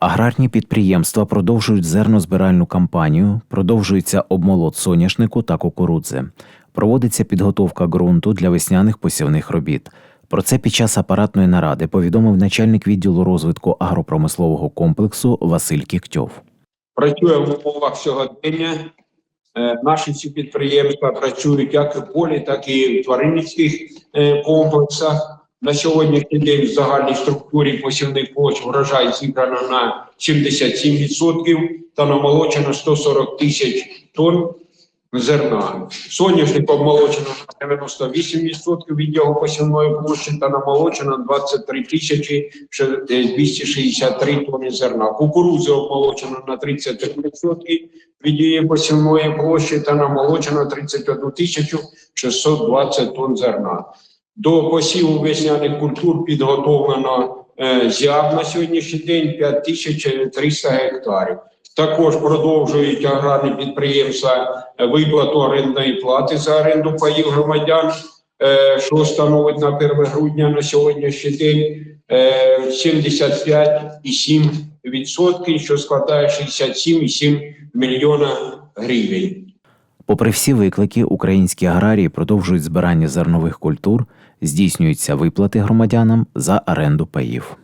Аграрні підприємства продовжують зернозбиральну кампанію, продовжується обмолот соняшнику та кукурудзи. Проводиться підготовка ґрунту для весняних посівних робіт. Про це під час апаратної наради повідомив начальник відділу розвитку агропромислового комплексу Василь Кіктьов. працює в умовах сьогодення. Е, Наші ці підприємства працюють як в полі, так і в тваринницьких е, комплексах. На сьогоднішній день в загальній структурі посівних площ врожай зібрано на 77% та намолочено 140 тисяч тонн зерна. Соняшник обмолочено на 98% від його посівної площі та намолочено 23 тисячі ще- е, 263 тонни зерна. Кукурудзи обмолочено на 33% від її посівної площі та намолочено 31 тисячу 620 тонн зерна. До посіву весняних культур підготовлено е, зяб на сьогоднішній день 5300 гектарів. Також продовжують аграрні підприємства е, виплату орендної плати за оренду паїв громадян, е, що становить на 1 грудня на сьогоднішній день е, 75,7%, що складає 67,7 мільйона гривень. Попри всі виклики, українські аграрії продовжують збирання зернових культур, здійснюються виплати громадянам за оренду паїв.